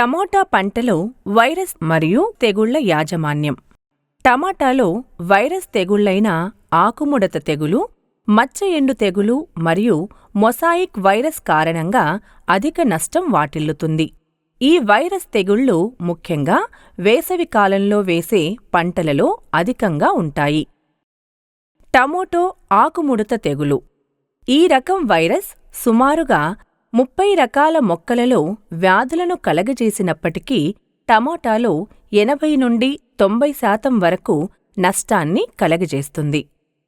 Tomato పంటలో virus మరియు తెగుళ్ళ యాజమాన్యం. టమాటాలో వైరస్ తెగుళ్ళైన ఆకుముడత తెగులు మచ్చ ఎండు తెగులు మరియు మొసాయిక్ వైరస్ కారణంగా అధిక నష్టం వాటిల్లుతుంది. ఈ వైరస్ తెగుళ్ళు ముఖ్యంగా వేసవి కాలంలో వేసే పంటలలో అధికంగా ఉంటాయి. టమోటో ఆకుముడత తెగులు. ఈ రకం వైరస్ సుమారుగా ముప్పై రకాల మొక్కలలో వ్యాధులను కలగజేసినప్పటికీ టమోటాలో ఎనభై నుండి తొంభై శాతం వరకు నష్టాన్ని కలగజేస్తుంది.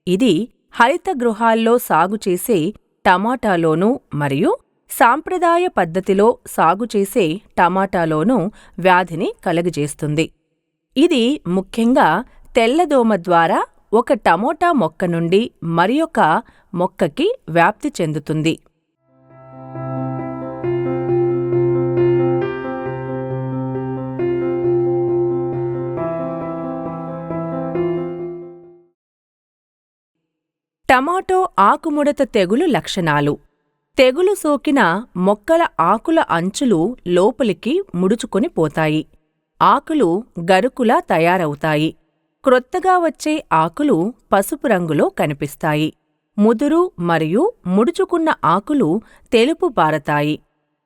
ఇది హరిత గృహాల్లో సాగు చేసే టమాటాలోనూ మరియు సాంప్రదాయ పద్ధతిలో సాగు చేసే టమాటాలోనూ వ్యాధిని కలుగజేస్తుంది. ఇది ముఖ్యంగా తెల్లదోమ ద్వారా ఒక టమోటా మొక్క నుండి మరియొక మొక్కకి వ్యాప్తి చెందుతుంది. టమాటో ఆకుముడత తెగులు లక్షణాలు. తెగులు సోకిన మొక్కల ఆకుల అంచులు లోపలికి ముడుచుకొని పోతాయి. ఆకులు గరుకులా తయారవుతాయి. క్రొత్తగా వచ్చే ఆకులు పసుపు రంగులో కనిపిస్తాయి. ముదురు మరియు ముడుచుకున్న ఆకులు తెలుపు పారతాయి.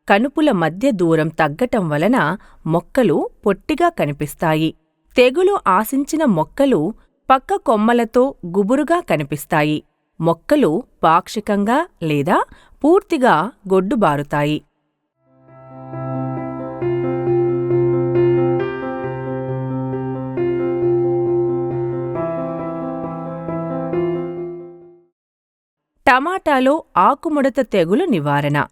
కనుపుల మధ్య దూరం తగ్గటం వలన మొక్కలు పొట్టిగా కనిపిస్తాయి. తెగులు ఆశించిన మొక్కలు పక్క కొమ్మలతో గుబురుగా కనిపిస్తాయి. మొక్కలు పాక్షికంగా లేదా పూర్తిగా గొడ్డుబారుతాయి. టమాటాలో ఆకుముడత తెగులు నివారణ.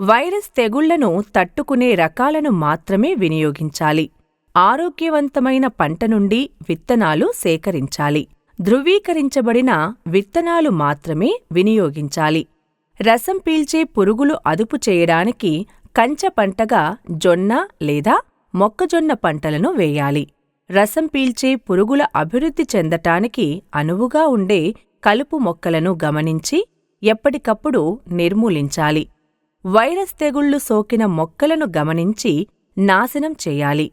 వైరస్ తెగుళ్ళను తట్టుకునే రకాలను మాత్రమే వినియోగించాలి. ఆరోగ్యవంతమైన పంట నుండి విత్తనాలు సేకరించాలి. ధృవీకరించబడిన విత్తనాలు మాత్రమే వినియోగించాలి. రసం పీల్చే పురుగులు అదుపు చేయడానికి కంచె పంటగా జొన్న లేదా మొక్కజొన్న పంటలను వేయాలి. రసం పీల్చే పురుగుల అభివృద్ధి చెందటానికి అనువుగా ఉండే కలుపు మొక్కలను గమనించి ఎప్పటికప్పుడు నిర్మూలించాలి. వైరస్ తెగుళ్ళు సోకిన మొక్కలను గమనించి నాశనం చేయాలి.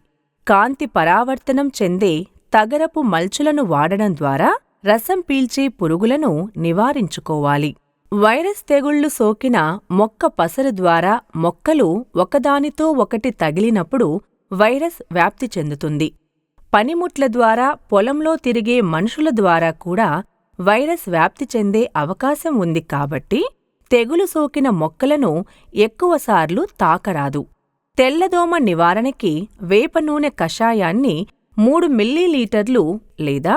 కాంతి పరావర్తనం చెందే తగరపు మల్చులను వాడడం ద్వారా రసం పీల్చే పురుగులను నివారించుకోవాలి. వైరస్ తెగుళ్ళు సోకిన మొక్క పసరు ద్వారా మొక్కలు ఒకదానితో ఒకటి తగిలినప్పుడు వైరస్ వ్యాప్తి చెందుతుంది. పనిముట్ల ద్వారా పొలంలో తిరిగే మనుషుల ద్వారా కూడా వైరస్ వ్యాప్తి చెందే అవకాశం ఉంది కాబట్టి తెగులు సోకిన మొక్కలను ఎక్కువసార్లు తాకరాదు. తెల్లదోమ నివారణకి వేప నూనె కషాయాన్ని మూడు మిల్లీలీటర్లు లేదా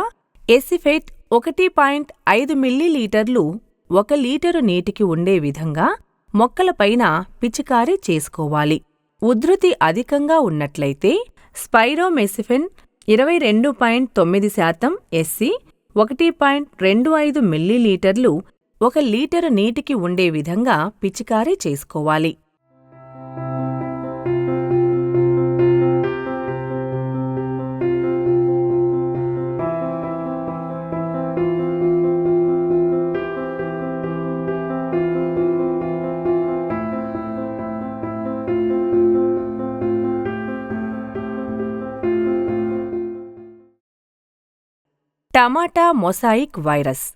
ఎసిఫేట్ ఒకటి పాయింట్ ఐదు మిల్లీలీటర్లు ఒక లీటరు నీటికి ఉండే విధంగా మొక్కలపైన పిచికారీ చేసుకోవాలి. ఉధృతి అధికంగా ఉన్నట్లయితే స్పైరోమెసిఫెన్ ఇరవై రెండు పాయింట్ తొమ్మిది శాతం ఎస్సి ఒకటి పాయింట్ రెండు ఐదు మిల్లీలీటర్లు ఒక లీటరు నీటికి ఉండే విధంగా పిచికారీ చేసుకోవాలి. Tomato mosaic virus.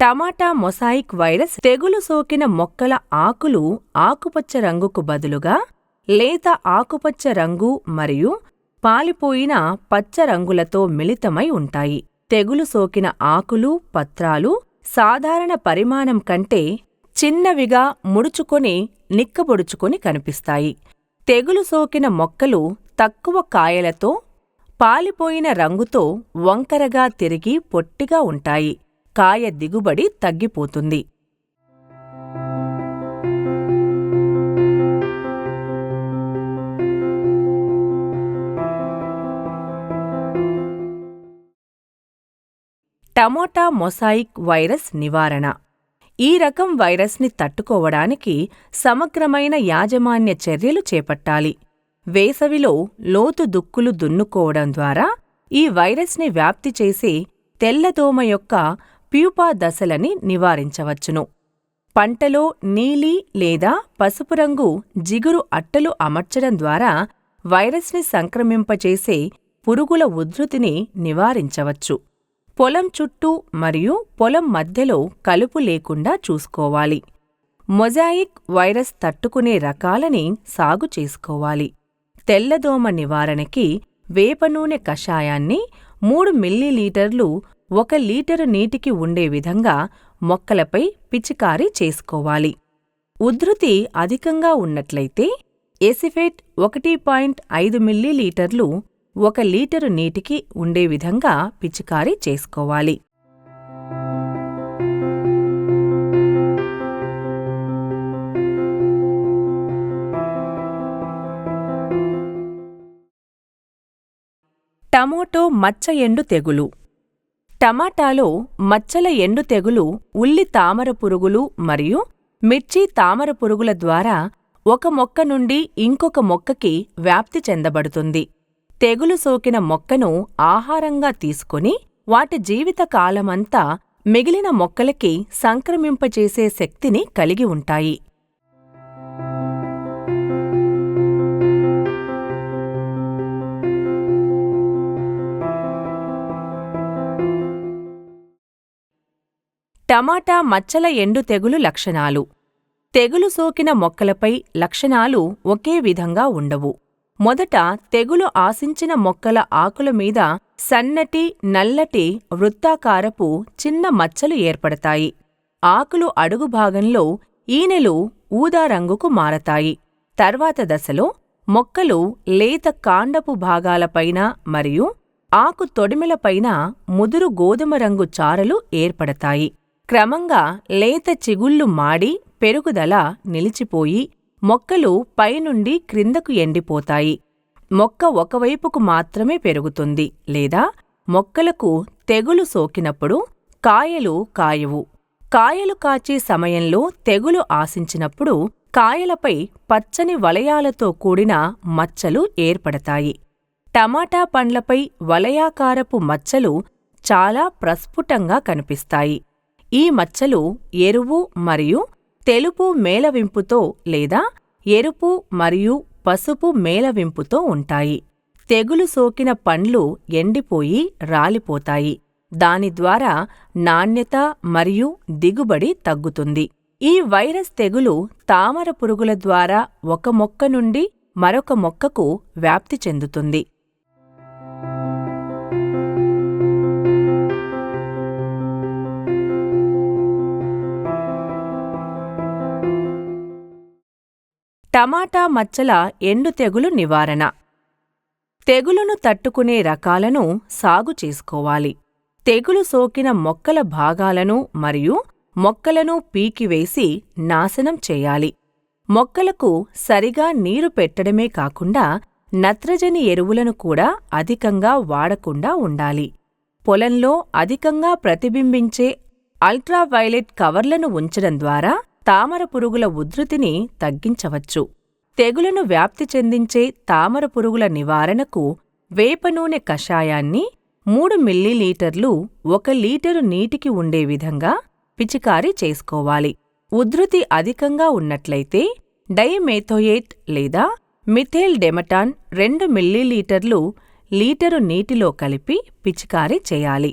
Tomato mosaic virus తెగులు సోకిన మొక్కల ఆకులు ఆకుపచ్చ రంగుకు బదులుగా లేత ఆకుపచ్చ రంగు మరియు పాలిపోయిన పచ్చ రంగులతో మిళితమై ఉంటాయి. తెగులు సోకిన ఆకులు పత్రాలు సాధారణ పరిమాణం కంటే చిన్నవిగా ముడుచుకొని నిక్కబొడుచుకొని కనిపిస్తాయి. తెగులు సోకిన మొక్కలు తక్కువ కాయలతో పాలిపోయిన రంగుతో వంకరగా తిరిగి పొట్టిగా ఉంటాయి. కాయ దిగుబడి తగ్గిపోతుంది. టమోటా మొసాయిక్ వైరస్ నివారణ ఈ రకం వైరస్ని తట్టుకోవడానికి సమగ్రమైన యాజమాన్య చర్యలు చేపట్టాలి. వేసవిలో లోతు దుక్కులు దున్నుకోవడం ద్వారా ఈ వైరస్ని వ్యాప్తి చేసే తెల్లదోమ యొక్క ప్యూపా దశలని నివారించవచ్చును. పంటలో నీలి లేదా పసుపు రంగు జిగురు అట్టలు అమర్చడం ద్వారా వైరస్ని సంక్రమింపచేసే పురుగుల ఉధృతిని నివారించవచ్చు. పొలం చుట్టూ మరియు పొలం మధ్యలో కలుపు లేకుండా చూసుకోవాలి. మొజాయిక్ వైరస్ తట్టుకునే రకాలని సాగు చేసుకోవాలి. తెల్లదోమ నివారణకి వేపనూనె కషాయాన్ని మూడు మిల్లీలీటర్లు ఒక లీటరు నీటికి ఉండే విధంగా మొక్కలపై పిచికారీ చేసుకోవాలి. ఉధృతి అధికంగా ఉన్నట్లయితే ఎసిఫేట్ ఒకటి పాయింట్ ఐదు మిల్లీలీటర్లు ఒక లీటరు నీటికి ఉండే విధంగా పిచికారీ చేసుకోవాలి. టమోటో మచ్చ ఎండు తెగులు. టమాటాలో మచ్చల ఎండు తెగులు ఉల్లి తామర పురుగులు మరియు మిర్చి తామర పురుగుల ద్వారా ఒక మొక్క నుండి ఇంకొక మొక్కకి వ్యాప్తి చెందబడుతుంది. తెగులు సోకిన మొక్కను ఆహారంగా తీసుకొని వాటి జీవిత కాలమంతా మిగిలిన మొక్కలకి సంక్రమింపచేసే శక్తిని కలిగి ఉంటాయి. టమాటా మచ్చల ఎండు తెగులు లక్షణాలు. తెగులు సోకిన మొక్కలపై లక్షణాలు ఒకే విధంగా ఉండవు. మొదట తెగులు ఆశించిన మొక్కల ఆకుల మీద సన్నటి నల్లటి వృత్తాకారపు చిన్న మచ్చలు ఏర్పడతాయి. ఆకులు అడుగు భాగంలో ఈనెలు ఊదారంగుకు మారతాయి. తర్వాత దశలో మొక్కలు లేత కాండపు భాగాలపైన మరియు ఆకు తొడిమిలపైన ముదురు గోధుమ రంగు చారలు ఏర్పడతాయి. క్రమంగా లేత చిగుళ్ళు మాడి పెరుగుదల నిలిచిపోయి మొక్కలు పైనుండి క్రిందకు ఎండిపోతాయి. మొక్క ఒకవైపుకు మాత్రమే పెరుగుతుంది లేదా మొక్కలకు తెగులు సోకినప్పుడు కాయలు కాయవు. కాయలు కాచే సమయంలో తెగులు ఆశించినప్పుడు కాయలపై పచ్చని వలయాలతో కూడిన మచ్చలు ఏర్పడతాయి. టమాటా పండ్లపై వలయాకారపు మచ్చలు చాలా ప్రస్ఫుటంగా కనిపిస్తాయి. ఈ మచ్చలు ఎరువు మరియు తెలుపు మేలవింపుతో లేదా ఎరుపు మరియు పసుపు మేలవింపుతో ఉంటాయి. తెగులు సోకిన పండ్లు ఎండిపోయి రాలిపోతాయి. దాని ద్వారా నాణ్యత మరియు దిగుబడి తగ్గుతుంది. ఈ వైరస్ తెగులు తామర పురుగుల ద్వారా ఒక మొక్క నుండి మరొక మొక్కకు వ్యాప్తి చెందుతుంది. టమాటా మచ్చల ఎండు తెగులు నివారణ. తెగులును తట్టుకునే రకాలను సాగు చేసుకోవాలి. తెగులు సోకిన మొక్కల భాగాలను మరియు మొక్కలను పీకివేసి నాశనం చేయాలి. మొక్కలకు సరిగా నీరు పెట్టడమే కాకుండా నత్రజని ఎరువులను కూడా అధికంగా వాడకుండా ఉండాలి. పొలంలో అధికంగా ప్రతిబింబించే అల్ట్రావైలెట్ కవర్లను ఉంచడం ద్వారా తామర పురుగుల ఉధృతిని తగ్గించవచ్చు. తెగులను వ్యాప్తి చెందించే తామర పురుగుల నివారణకు వేప నూనె కషాయాన్ని మూడు మిల్లీలీటర్లు ఒక లీటరు నీటికి ఉండే విధంగా పిచికారీ చేసుకోవాలి. ఉధృతి అధికంగా ఉన్నట్లయితే డైమేథోయేట్ లేదా మిథేల్ డెమటాన్ రెండు మిల్లీలీటర్లు లీటరు నీటిలో కలిపి పిచికారీ చేయాలి.